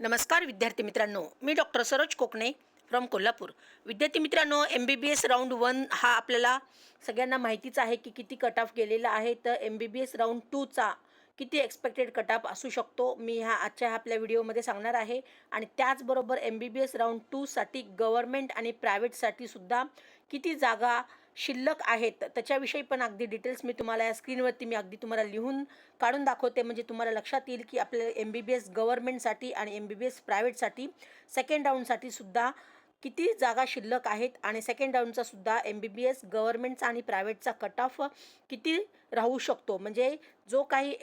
नमस्कार विद्यार्थी मित्रांनो मी डॉक्टर सरोज कोकणे फ्रॉम कोल्हापूर. विद्यार्थी मित्रांनो M B B S round one हा आपल्याला सगळ्यांना माहितीच आहे की किती कट ऑफ गेलेला आहे. तर M B B S round टूचा किती एक्सपेक्टेड कट ऑफ असू शकतो मी ह्या आजच्या आपल्या व्हिडिओमध्ये सांगणार आहे. आणि त्याचबरोबर M B B S round टूसाठी government आणि प्रायव्हेटसाठी सुद्धा किती जागा शिल्लक आहेत. त्याच्याविषयी पण अगदी डिटेल्स मी तुम्हाला या स्क्रीनवरती मी अगदी तुम्हाला लिहून काढून दाखवते. म्हणजे तुम्हाला लक्षात येईल की आपल्याला एम बी बी एस गव्हर्मेंटसाठी आणि एम बी बी एस प्रायव्हेटसाठी सेकंड राऊंडसाठी सुद्धा किती जागा शिल्लक आहेत. आणि सेकंड राऊंडचा सुद्धा एम बी बी एस गव्हर्मेंटचा आणि प्रायव्हेटचा कट ऑफ किती राहू शकतो. म्हणजे जो काही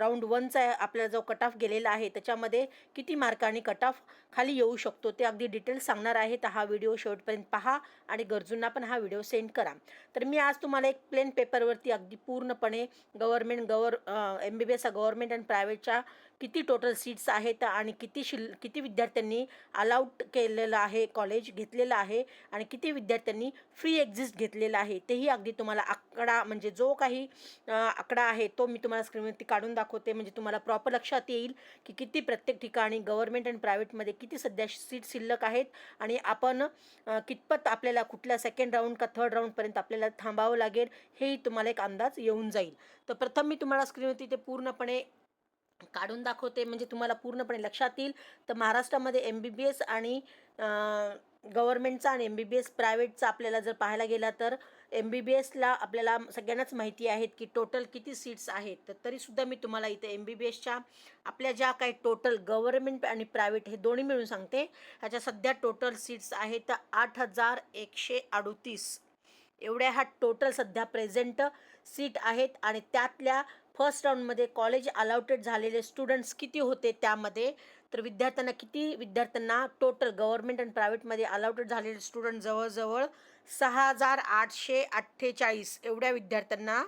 राऊंड वनचा आपला जो कट ऑफ गेलेला आहे त्याच्यामध्ये किती मार्कांनी कट ऑफ खाली येऊ शकतो ते अगदी डिटेल्स सांगणार आहे तर हा व्हिडिओ शेवटपर्यंत पहा आणि गरजूंना पण हा व्हिडिओ सेंड करा. तर मी आज तुम्हाला एक प्लेन पेपरवरती अगदी पूर्णपणे government गव्हर M B B S government and प्रायव्हेटच्या किती टोटल सीट्स आहेत आणि किती शिल किती विद्यार्थ्यांनी अलाउट केलेलं आहे कॉलेज घेतलेलं आहे आणि किती विद्यार्थ्यांनी फ्री एक्झिस्ट घेतलेलं आहे तेही अगदी तुम्हाला आकडा म्हणजे जो काही आकडा आहे तो मी तुम्हाला स्क्रीनवरती काढून दाखवते. म्हणजे तुम्हाला प्रॉपर लक्षात येईल की किती प्रत्येक ठिकाणी गव्हर्मेंट अँड प्रायव्हेटमध्ये किती सध्या सीट शिल्लक आहेत आणि आपण कितपत आपल्याला कुठल्या सेकंड राऊंड का थर्ड राऊंडपर्यंत आपल्याला थांबावं लागेल हेही तुम्हाला एक अंदाज येऊन जाईल. तर प्रथम मी तुम्हाला स्क्रीनवरती ते पूर्णपणे काढून दाखवते. म्हणजे तुम्हाला पूर्णपणे लक्षात येईल. तर महाराष्ट्रामध्ये एम बी बी एस आणि गव्हर्मेंटचा आणि एम बी बी एस प्रायव्हेटचा आपल्याला जर पाहायला गेला तर एम बी बी एसला आपल्याला सगळ्यांनाच माहिती आहेत की टोटल किती सीट्स आहेत. तर तरीसुद्धा मी तुम्हाला इथे एम बी बी एसच्या आपल्या ज्या काही टोटल गव्हर्मेंट आणि प्रायव्हेट हे दोन्ही मिळून सांगते. ह्याच्या सध्या टोटल सीट्स आहेत तर आठ हजार एकशे अडोतीस. एवढ्या हा टोटल सध्या प्रेझेंट सीट आहेत आणि त्यातल्या फर्स्ट राऊंडमध्ये कॉलेज अलाउटेड झालेले स्टुडंट्स किती होते त्यामध्ये तर विद्यार्थ्यांना किती विद्यार्थ्यांना टोटल गव्हर्मेंट आणि प्रायव्हेटमध्ये अलाउटेड झालेले स्टुडंट जवळजवळ सहा हजार आठशे अठ्ठेचाळीस एवढ्या विद्यार्थ्यांना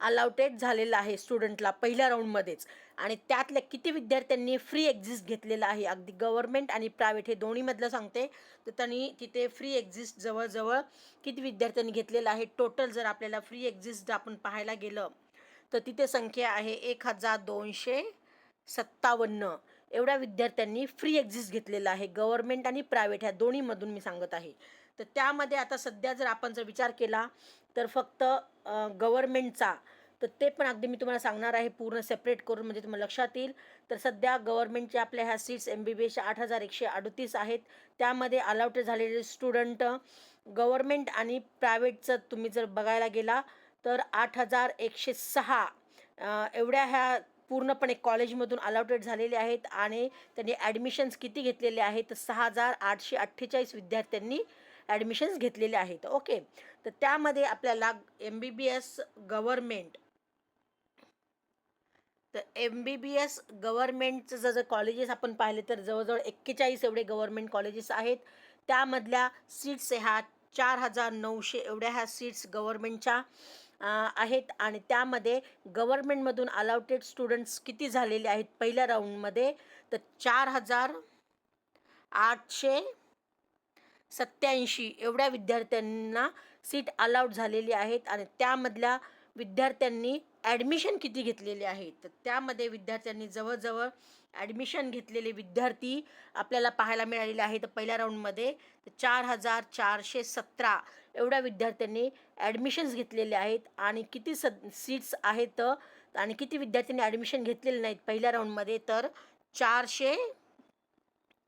अलाउटेड झालेलं आहे स्टुडंटला पहिल्या राऊंडमध्येच आणि त्यातल्या किती विद्यार्थ्यांनी फ्री एक्झिस्ट घेतलेलं आहे? अगदी गव्हर्मेंट आणि प्रायव्हेट हे दोन्हीमधलं सांगते. तर त्यांनी तिथे फ्री एक्झिस्ट जवळजवळ किती विद्यार्थ्यांनी घेतलेलं आहे? टोटल जर आपल्याला फ्री एक्झिस्ट आपण पाहायला गेलं तर तिथे संख्या आहे एक हजार दोनशे सत्तावन्न. एवढ्या विद्यार्थ्यांनी फ्री एक्झिस्ट घेतलेलं आहे. गव्हर्मेंट आणि प्रायव्हेट ह्या दोन्हीमधून मी सांगत आहे. तर त्यामध्ये आता सध्या जर आपण जर विचार केला तर फक्त गव्हर्मेंटचा तर ते पण अगदी मी तुम्हाला सांगणार आहे पूर्ण सेपरेट करून म्हणजे तुम्हाला लक्षात येईल. तर सध्या गव्हर्मेंटच्या आपल्या ह्या सीट्स एम बी बी एसच्या आठ हजार एकशे अडतीस आहेत. त्यामध्ये अलाउटेड झालेले स्टुडंट गव्हर्मेंट आणि प्रायव्हेटचं तुम्ही जर बघायला गेला तर आठ हजार एकशे सहा एवढ्या ह्या पूर्णपणे कॉलेजमधून अलाउटेड झालेले आहेत आणि त्यांनी ॲडमिशन्स किती घेतलेले आहेत? तर सहा हजार आठशे अठ्ठेचाळीस विद्यार्थ्यांनी ॲडमिशन्स घेतलेले आहेत. ओके तर त्यामध्ये आपल्याला M B B S government तर एम बी बी एस गव्हर्मेंटचं जर जर कॉलेजेस आपण पाहिले तर जवळजवळ एक्केचाळीस एवढे गव्हर्मेंट कॉलेजेस आहेत. त्यामधल्या सीट्स ह्या चार हजार नऊशे एवढ्या ह्या सीट्स गव्हर्मेंटच्या आहेत आणि त्यामध्ये गव्हर्मेंटमधून अलाउटेड स्टुडंट्स किती झालेले आहेत पहिल्या राऊंडमध्ये? तर चार हजार आठशे सत्याऐंशी एवढ्या विद्यार्थ्यांना सीट अलाउड झालेली आहेत आणि त्यामधल्या विद्यार्थ्यांनी ॲडमिशन किती घेतलेले आहेत तर त्यामध्ये विद्यार्थ्यांनी जवळजवळ ॲडमिशन घेतलेले विद्यार्थी आपल्याला पाहायला मिळालेले आहेत पहिल्या राऊंडमध्ये. तर चार हजार चारशे सतरा एवढ्या विद्यार्थ्यांनी ॲडमिशन्स घेतलेले आहेत आणि किती स सीट्स आहेत आणि किती विद्यार्थ्यांनी ॲडमिशन घेतलेले नाहीत पहिल्या राऊंडमध्ये तर चारशे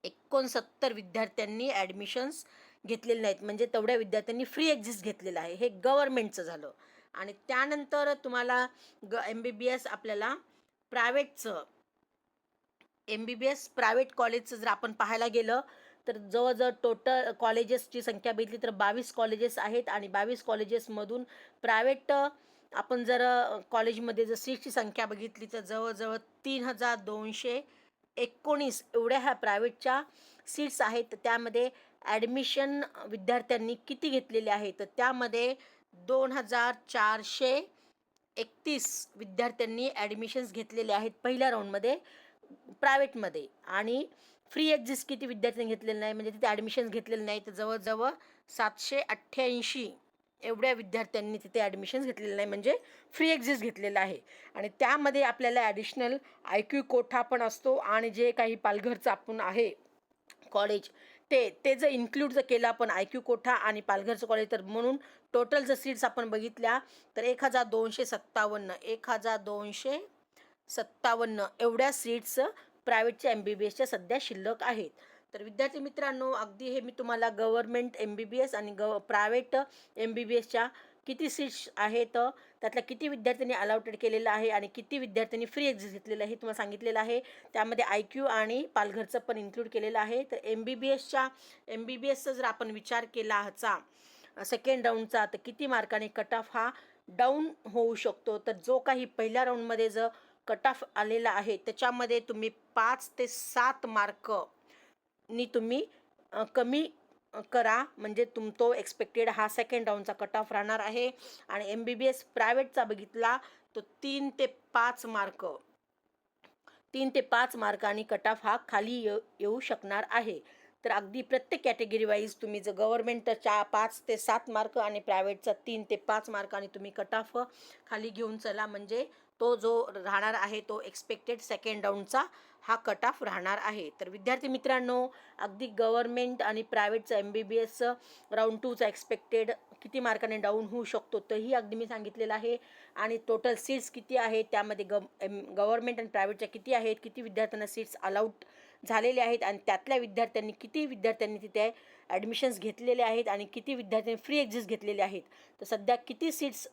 एकोणसत्तर विद्यार्थ्यांनी ॲडमिशन्स घेतलेले नाहीत. म्हणजे तेवढ्या विद्यार्थ्यांनी फ्री एक्झिस्ट घेतलेलं आहे. हे गव्हर्मेंटचं झालं. आणि त्यानंतर तुम्हाला ग एम बी बी एस आपल्याला प्रायव्हेटचं M B B S private कॉलेजचं जर आपण पाहायला गेलं तर जवळजवळ टोटल कॉलेजेसची संख्या बघितली तर बावीस कॉलेजेस आहेत आणि बावीस कॉलेजेसमधून प्रायव्हेट आपण जर कॉलेजमध्ये जर सीटची संख्या बघितली तर जवळजवळ तीन हजार दोनशे एकोणीस एवढ्या ह्या प्रायव्हेटच्या सीट्स आहेत. त्यामध्ये ॲडमिशन विद्यार्थ्यांनी किती घेतलेले आहेत तर त्यामध्ये दोन हजार चारशे एकतीस विद्यार्थ्यांनी ॲडमिशन्स घेतलेले आहेत पहिल्या राऊंडमध्ये प्रायव्हेटमध्ये आणि फ्री एक्झिस्ट किती विद्यार्थ्यांनी घेतलेलं नाही म्हणजे तिथे ॲडमिशन्स घेतलेले नाही तर जवळजवळ सातशे अठ्ठ्याऐंशी एवढ्या विद्यार्थ्यांनी तिथे ॲडमिशन्स घेतलेलं नाही म्हणजे फ्री एक्झिस्ट घेतलेलं आहे. आणि त्यामध्ये आपल्याला ॲडिशनल आय क्यू कोठा पण असतो आणि जे काही पालघरचं आपण आहे कॉलेज ते ते जर इन्क्लूड जर केलं आपण आय क्यू कोठा आणि पालघरचं कॉलेज तर म्हणून टोटल जर सीट्स आपण बघितल्या तर एक हजार दोनशे सत्तावन्न एक हजार दोनशे सत्तावन्न एवढ्या सीट्स प्रायव्हेटच्या एम बी बी एसच्या सध्या शिल्लक आहेत. तर विद्यार्थी मित्रांनो अगदी हे मी तुम्हाला government M B B S आणि गव प्रायव्हेट एम बी बी एसच्या किती सीट्स आहेत त्यातल्या किती विद्यार्थ्यांनी अलाउटेड केलेलं आहे आणि किती विद्यार्थ्यांनी फ्री एक्झिट घेतलेलं आहे हे तुम्हाला सांगितलेलं आहे. त्यामध्ये आय क्यू आणि पालघरचं पण इन्क्लूड केलेलं आहे. तर एम बी बी एसच्या एम बी बी एसचा जर आपण विचार केला ह्याचा सेकंड राऊंडचा तर किती मार्काने कट ऑफ हा डाऊन होऊ शकतो. तर जो काही पहिल्या राऊंडमध्ये जर कट ऑफ आलेला आहे. त्याच्यामध्ये तुम्ही पाच ते सात मार्क नी तुम्ही कमी करा. म्हणजे तुम तो एक्सपेक्टेड हा सेकंड राऊंडचा कट ऑफ राहणार आहे. आणि एम बी बी एस प्रायव्हेटचा बघितला तो तीन ते पाच मार्क तीन ते पाच मार्कांनी कट ऑफ हा खाली येऊ येऊ शकणार आहे. तर अगदी प्रत्येक कॅटेगरी वाईज तुम्ही जर गव्हर्मेंटच्या पाच ते सात मार्क आणि प्रायव्हेटचा तीन ते पाच मार्कांनी तुम्ही कट ऑफ खाली घेऊन चला. म्हणजे तो जो राहणार आहे तो एक्सपेक्टेड सेकंड राऊंडचा हा कट ऑफ राहणार आहे. तर विद्यार्थी मित्रांनो अगदी गव्हर्मेंट आणि प्रायव्हेटचं एम बी बी एसचं राऊंड टूचा एक्सपेक्टेड किती मार्काने डाऊन होऊ शकतो तोही अगदी मी सांगितलेलं आहे. आणि टोटल सीट्स किती आहेत त्यामध्ये ग एम गव्हर्मेंट आणि प्रायव्हेटच्या किती आहेत किती विद्यार्थ्यांना सीट्स अलाउड झालेले आहेत आणि त्यातल्या विद्यार्थ्यांनी किती विद्यार्थ्यांनी तिथे ॲडमिशन्स घेतलेले आहेत आणि किती विद्यार्थ्यांनी फ्री एक्झिट घेतलेले आहेत तर सध्या किती सीट्स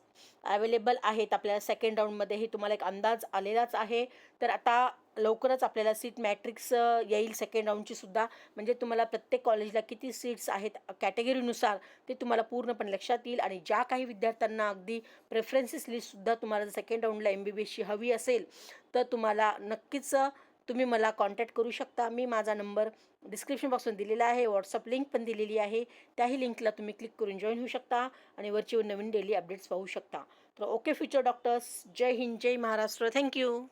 अवेलेबल आहेत आपल्याला सेकंड राऊंडमध्ये हे तुम्हाला एक अंदाज आलेलाच आहे. तर आता लवकरच आपल्याला सीट मॅट्रिक्स येईल सेकंड राऊंडची सुद्धा. म्हणजे तुम्हाला प्रत्येक कॉलेजला किती सीट्स आहेत कॅटेगरीनुसार ते तुम्हाला पूर्णपणे लक्षात येईल आणि ज्या काही विद्यार्थ्यांना अगदी प्रेफरन्सेस लिस्टसुद्धा तुम्हाला जर सेकंड राऊंडला एम बी बी एसची हवी असेल तर तुम्हाला नक्कीच तुम्ही मला कॉन्टॅक्ट करू शकता. मी माझा नंबर डिस्क्रिप्शन बॉक्समध्ये दिलेला आहे. व्हॉट्सअप लिंक पण दिलेली आहे. त्याही लिंकला तुम्ही क्लिक करून जॉईन होऊ शकता आणि वरची नवीन डेली अपडेट्स पाहू शकता. तर ओके फ्युचर डॉक्टर्स जय हिंद जय महाराष्ट्र. Thank you